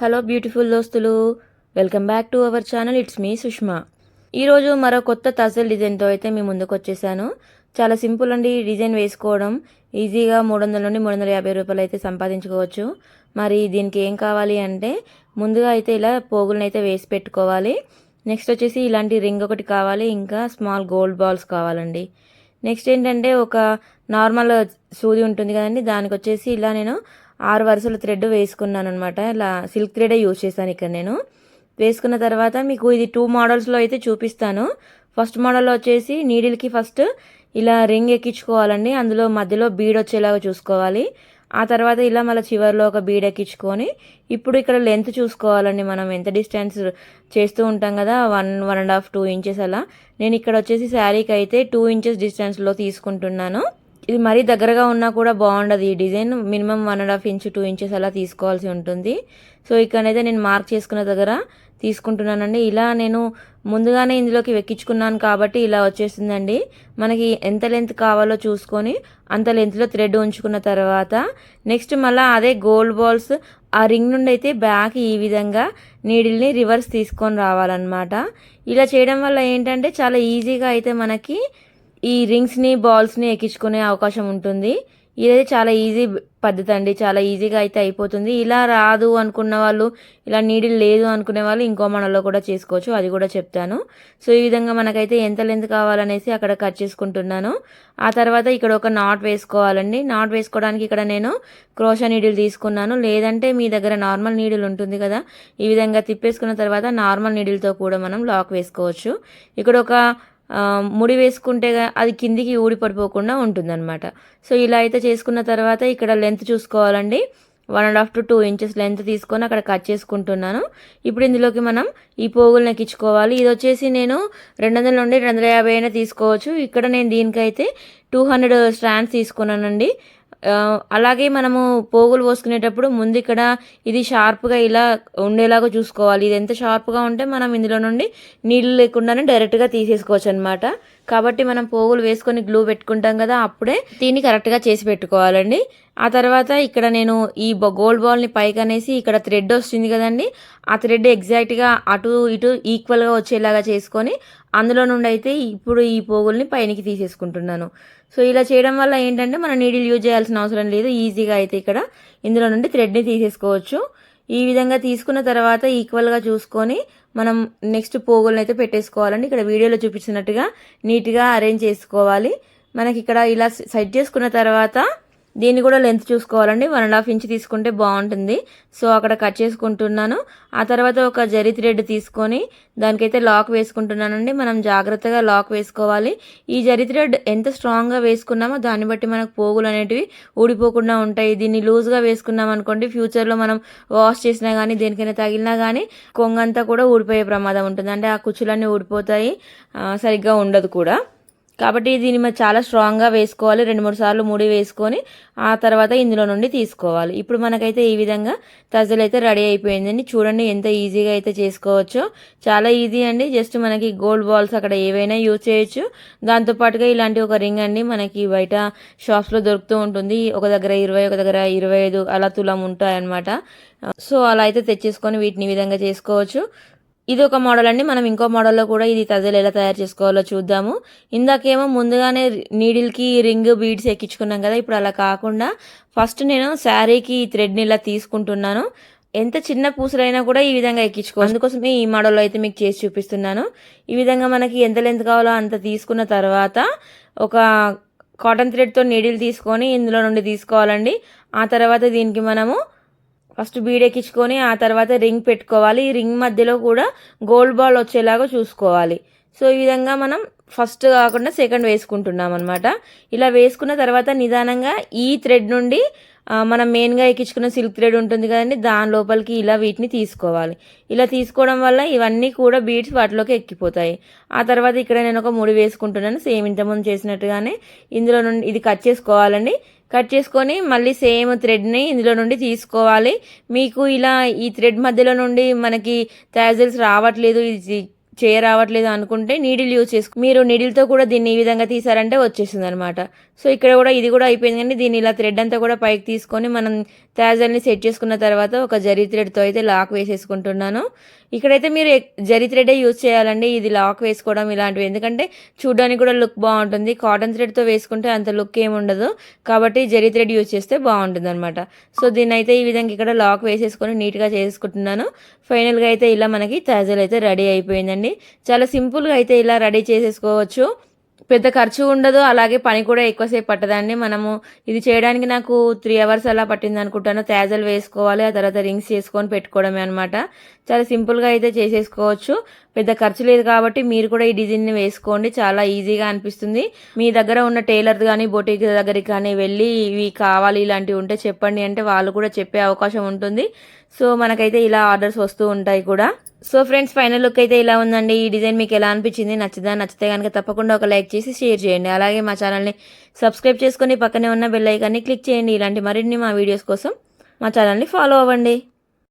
Hello beautiful దోస్తులు welcome back to our channel. It's me Sushma. ఈరోజు మరో కొత్త తసల్ డిజైన్తో అయితే మీ ముందుకు వచ్చేసాను. చాలా సింపుల్ అండి డిజైన్ వేసుకోవడం. ఈజీగా మూడు వందల నుండి మూడు వందల యాభై రూపాయలు అయితే సంపాదించుకోవచ్చు. మరి దీనికి ఏం కావాలి అంటే ముందుగా అయితే ఇలా పోగులను అయితే వేసి పెట్టుకోవాలి. నెక్స్ట్ వచ్చేసి ఇలాంటి రింగ్ ఒకటి కావాలి ఇంకా స్మాల్ గోల్డ్ బాల్స్ కావాలండి. నెక్స్ట్ ఏంటంటే ఒక నార్మల్ సూది ఉంటుంది కదండి దానికి వచ్చేసి ఇలా నేను ఆరు వరుసల థ్రెడ్ వేసుకున్నాను అనమాట ఇలా సిల్క్ థ్రెడే యూజ్ చేశాను ఇక్కడ నేను. వేసుకున్న తర్వాత మీకు ఇది టూ మోడల్స్లో అయితే చూపిస్తాను. ఫస్ట్ మోడల్లో వచ్చేసి నీడిల్కి ఫస్ట్ ఇలా రింగ్ ఎక్కించుకోవాలండి. అందులో మధ్యలో బీడ్ వచ్చేలాగా చూసుకోవాలి. ఆ తర్వాత ఇలా మళ్ళీ చివరిలో ఒక బీడ్ ఎక్కించుకొని ఇప్పుడు ఇక్కడ లెంత్ చూసుకోవాలండి మనం. ఎంత డిస్టెన్స్ చేస్తూ ఉంటాం కదా one one and half two inches అలా. నేను ఇక్కడ వచ్చేసి శారీకి అయితే టూ ఇంచెస్ డిస్టెన్స్లో తీసుకుంటున్నాను. ఇది మరీ దగ్గరగా ఉన్నా కూడా బాగుండదు. ఈ design minimum one and half inch two inches అలా తీసుకోవాల్సి ఉంటుంది. సో ఇక్కడైతే నేను మార్క్ చేసుకున్న దగ్గర తీసుకుంటున్నానండి. ఇలా నేను ముందుగానే ఇందులోకి వెక్కించుకున్నాను కాబట్టి ఇలా వచ్చేసిందండి. మనకి ఎంత లెంత్ కావాలో చూసుకొని అంత లెంత్లో థ్రెడ్ ఉంచుకున్న తర్వాత నెక్స్ట్ మళ్ళీ అదే గోల్డ్ బాల్స్ ఆ రింగ్ నుండి అయితే బ్యాక్ ఈ విధంగా నీడిల్ని రివర్స్ తీసుకొని రావాలన్నమాట. ఇలా చేయడం వల్ల ఏంటంటే చాలా ఈజీగా అయితే మనకి ఈ రింగ్స్ని బాల్స్ని ఎక్కించుకునే అవకాశం ఉంటుంది. ఇదైతే చాలా ఈజీ పద్ధతి అండి. చాలా ఈజీగా అయితే అయిపోతుంది. ఇలా రాదు అనుకున్న వాళ్ళు ఇలా నీడిల్ లేదు అనుకునే వాళ్ళు ఇంకో మనలో కూడా చేసుకోవచ్చు. అది కూడా చెప్తాను. సో ఈ విధంగా మనకైతే ఎంత లెంత్ కావాలనేసి అక్కడ కట్ చేసుకుంటున్నాను. ఆ తర్వాత ఇక్కడ ఒక నాట్ వేసుకోవాలండి. నాట్ వేసుకోవడానికి ఇక్కడ నేను క్రోషా నీడిల్ తీసుకున్నాను. లేదంటే మీ దగ్గర నార్మల్ నీడిల్ ఉంటుంది కదా ఈ విధంగా తిప్పేసుకున్న తర్వాత నార్మల్ నీడిల్తో కూడా మనం లాక్ వేసుకోవచ్చు. ఇక్కడ ఒక ముడి వేసుకుంటే అది కిందికి ఊడి పడిపోకుండా ఉంటుందన్నమాట. సో ఇలా అయితే చేసుకున్న తర్వాత ఇక్కడ లెంత్ చూసుకోవాలండి. One and half to two inches length తీసుకొని అక్కడ కట్ చేసుకుంటున్నాను. ఇప్పుడు ఇందులోకి మనం ఈ పోగులు ఎక్కించుకోవాలి. ఇది వచ్చేసి నేను రెండు వందల నుండి రెండు వందల యాభై అయినా తీసుకోవచ్చు. ఇక్కడ నేను దీనికైతే టూ హండ్రెడ్ స్టాండ్స్ తీసుకున్నానండి. అలాగే మనము పోగులు పోసుకునేటప్పుడు ముందు ఇక్కడ ఇది షార్ప్గా ఇలా ఉండేలాగా చూసుకోవాలి. ఇది ఎంత షార్ప్గా ఉంటే మనం ఇందులో నుండి నీళ్ళు లేకుండానే డైరెక్ట్గా తీసేసుకోవచ్చు అనమాట కాబట్టి మనం పోగులు వేసుకొని గ్లూ పెట్టుకుంటాం కదా అప్పుడే దీన్ని కరెక్ట్గా చేసి పెట్టుకోవాలండి. ఆ తర్వాత ఇక్కడ నేను ఈ గోల్డ్ బాల్ని పైకి అనేసి ఇక్కడ థ్రెడ్ వస్తుంది కదండి. ఆ థ్రెడ్ ఎగ్జాక్ట్గా అటు ఇటు ఈక్వల్గా వచ్చేలాగా చేసుకొని అందులో నుండి అయితే ఇప్పుడు ఈ పోగుల్ని పైనకి తీసేసుకుంటున్నాను. సో ఇలా చేయడం వల్ల ఏంటంటే మనం నీడిల్ యూజ్ చేయాల్సిన అవసరం లేదు. ఈజీగా అయితే ఇక్కడ ఇందులో నుండి థ్రెడ్ని తీసేసుకోవచ్చు. ఈ విధంగా తీసుకున్న తర్వాత ఈక్వల్గా చూసుకొని మనం నెక్స్ట్ పోగులను అయితే పెట్టేసుకోవాలండి. ఇక్కడ వీడియోలో చూపించినట్టుగా నీట్గా అరేంజ్ చేసుకోవాలి. మనకి ఇక్కడ ఇలా సెట్ చేసుకున్న తర్వాత దీన్ని కూడా లెంత్ చూసుకోవాలండి. వన్ అండ్ హాఫ్ ఇంచ్ తీసుకుంటే బాగుంటుంది. సో అక్కడ కట్ చేసుకుంటున్నాను. ఆ తర్వాత ఒక జరీ థ్రెడ్ తీసుకొని దానికైతే లాక్ వేసుకుంటున్నానండి. మనం జాగ్రత్తగా లాక్ వేసుకోవాలి. ఈ జరీ థ్రెడ్ ఎంత స్ట్రాంగ్గా వేసుకున్నామో దాన్ని బట్టి మనకు పోగులు అనేటివి ఊడిపోకుండా ఉంటాయి. దీన్ని లూజ్గా వేసుకున్నాం అనుకోండి ఫ్యూచర్లో మనం వాష్ చేసినా కానీ దేనికైనా తగిలినా కానీ కొంగంతా కూడా ఊడిపోయే ప్రమాదం ఉంటుంది. అంటే ఆ కుచ్చులన్నీ ఊడిపోతాయి. సరిగ్గా ఉండదు కూడా. కాబట్టి దీన్ని మనం చాలా స్ట్రాంగ్గా వేసుకోవాలి. రెండు మూడు సార్లు ముడి వేసుకొని ఆ తర్వాత ఇందులో నుండి తీసుకోవాలి. ఇప్పుడు మనకైతే ఈ విధంగా తజలు అయితే రెడీ అయిపోయిందండి. చూడండి ఎంత ఈజీగా అయితే చేసుకోవచ్చో. చాలా ఈజీ అండి. జస్ట్ మనకి గోల్డ్ బాల్స్ అక్కడ ఏవైనా యూజ్ చేయొచ్చు. దాంతోపాటుగా ఇలాంటి ఒక రింగ్ అండి మనకి బయట షాప్స్లో దొరుకుతూ ఉంటుంది. ఒక దగ్గర ఇరవై ఒక దగ్గర ఇరవై ఐదు అలా తులం ఉంటాయన్నమాట. సో అలా అయితే తెచ్చేసుకొని వీటిని విధంగా చేసుకోవచ్చు. ఇది ఒక మోడల్ అండి. మనం ఇంకో మోడల్లో కూడా ఇది తజలు ఎలా తయారు చేసుకోవాలో చూద్దాము. ఇందాకేమో ముందుగానే నీడిల్కి రింగ్ బీడ్స్ ఎక్కించుకున్నాం కదా. ఇప్పుడు అలా కాకుండా ఫస్ట్ నేను శారీకి థ్రెడ్ని ఇలా తీసుకుంటున్నాను. ఎంత చిన్న పూసలైనా కూడా ఈ విధంగా ఎక్కించుకో అందుకోసమే ఈ మోడల్లో అయితే మీకు చేసి చూపిస్తున్నాను. ఈ విధంగా మనకి ఎంత లెంత్ కావాలో అంత తీసుకున్న తర్వాత ఒక కాటన్ థ్రెడ్తో నీడిల్ తీసుకొని ఇందులో నుండి తీసుకోవాలండి. ఆ తర్వాత దీనికి మనము ఫస్ట్ బీడ్ ఎక్కించుకొని ఆ తర్వాత రింగ్ పెట్టుకోవాలి. ఈ రింగ్ మధ్యలో కూడా గోల్డ్ బాల్ వచ్చేలాగా చూసుకోవాలి. సో ఈ విధంగా మనం ఫస్ట్ కాకుండా సెకండ్ వేసుకుంటున్నాం అనమాట ఇలా వేసుకున్న తర్వాత నిదానంగా ఈ థ్రెడ్ నుండి మనం మెయిన్గా ఎక్కించుకున్న సిల్క్ థ్రెడ్ ఉంటుంది కదండి దాని లోపలికి ఇలా వీటిని తీసుకోవాలి. ఇలా తీసుకోవడం వల్ల ఇవన్నీ కూడా బీడ్స్ వాటిలోకి ఎక్కిపోతాయి. ఆ తర్వాత ఇక్కడ నేను ఒక ముడి వేసుకుంటున్నాను. సేమ్ ఇంతకుముందు చేసినట్టుగానే ఇందులో నుండి ఇది కట్ చేసుకోవాలండి. కట్ చేసుకొని మళ్ళీ సేమ్ థ్రెడ్ని ఇందులో నుండి తీసుకోవాలి. మీకు ఇలా ఈ థ్రెడ్ మధ్యలో నుండి మనకి తాజిల్స్ రావట్లేదు ఇది చేయరావట్లేదు అనుకుంటే నీడిల్ యూజ్ చేసుకో మీరు నీడిల్తో కూడా దీన్ని ఈ విధంగా తీసారంటే వచ్చేస్తుంది అనమాట సో ఇక్కడ కూడా ఇది కూడా అయిపోయింది. కానీ దీన్ని ఇలా థ్రెడ్ అంతా కూడా పైకి తీసుకొని మనం తాజల్ని సెట్ చేసుకున్న తర్వాత ఒక జరీ థ్రెడ్తో అయితే లాక్ వేసేసుకుంటున్నాను. ఇక్కడైతే మీరు జరి జరీ థ్రెడే యూజ్ చేయాలండి. ఇది లాక్ వేసుకోవడం ఇలాంటివి. ఎందుకంటే చూడడానికి కూడా లుక్ బాగుంటుంది. కాటన్ థ్రెడ్తో వేసుకుంటే అంత లుక్ ఏమి ఉండదు. కాబట్టి జరీ థ్రెడ్ యూజ్ చేస్తే బాగుంటుంది అనమాట సో దీన్ని అయితే ఈ విధంగా ఇక్కడ లాక్ వేసేసుకొని నీట్గా చేసుకుంటున్నాను. ఫైనల్గా అయితే ఇలా మనకి తాజల్ అయితే రెడీ అయిపోయిందండి. చాలా సింపుల్గా అయితే ఇలా రెడీ చేసేసుకోవచ్చు. పెద్ద ఖర్చు ఉండదు అలాగే పని కూడా ఎక్కువసేపు పట్టదండి. మనము ఇది చేయడానికి నాకు త్రీ అవర్స్ అలా పట్టింది అనుకుంటాను. తేజలు వేసుకోవాలి ఆ తర్వాత రింగ్స్ చేసుకొని పెట్టుకోవడమే అనమాట చాలా సింపుల్గా అయితే చేసేసుకోవచ్చు. పెద్ద ఖర్చు లేదు కాబట్టి మీరు కూడా ఈ డిజైన్ని వేసుకోండి. చాలా ఈజీగా అనిపిస్తుంది. మీ దగ్గర ఉన్న టైలర్ కానీ బొటిక్ దగ్గరికి కానీ వెళ్ళి ఇవి కావాలి ఇలాంటివి ఉంటే చెప్పండి అంటే వాళ్ళు కూడా చెప్పే అవకాశం ఉంటుంది. సో మనకైతే ఇలా ఆర్డర్స్ వస్తూ ఉంటాయి కూడా. సో ఫ్రెండ్స్ ఫైనల్ లుక్ అయితే ఇలా ఉందండి. ఈ డిజైన్ మీకు ఎలా అనిపించింది? నచ్చదా నచ్చితే కనుక తప్పకుండా ఒక లైక్ చేసి షేర్ చేయండి. అలాగే మా ఛానల్ని సబ్స్క్రైబ్ చేసుకొని పక్కనే ఉన్న బెల్ ఐకాన్ని క్లిక్ చేయండి. ఇలాంటి మరిన్ని మా వీడియోస్ కోసం మా ఛానల్ని ఫాలో అవ్వండి.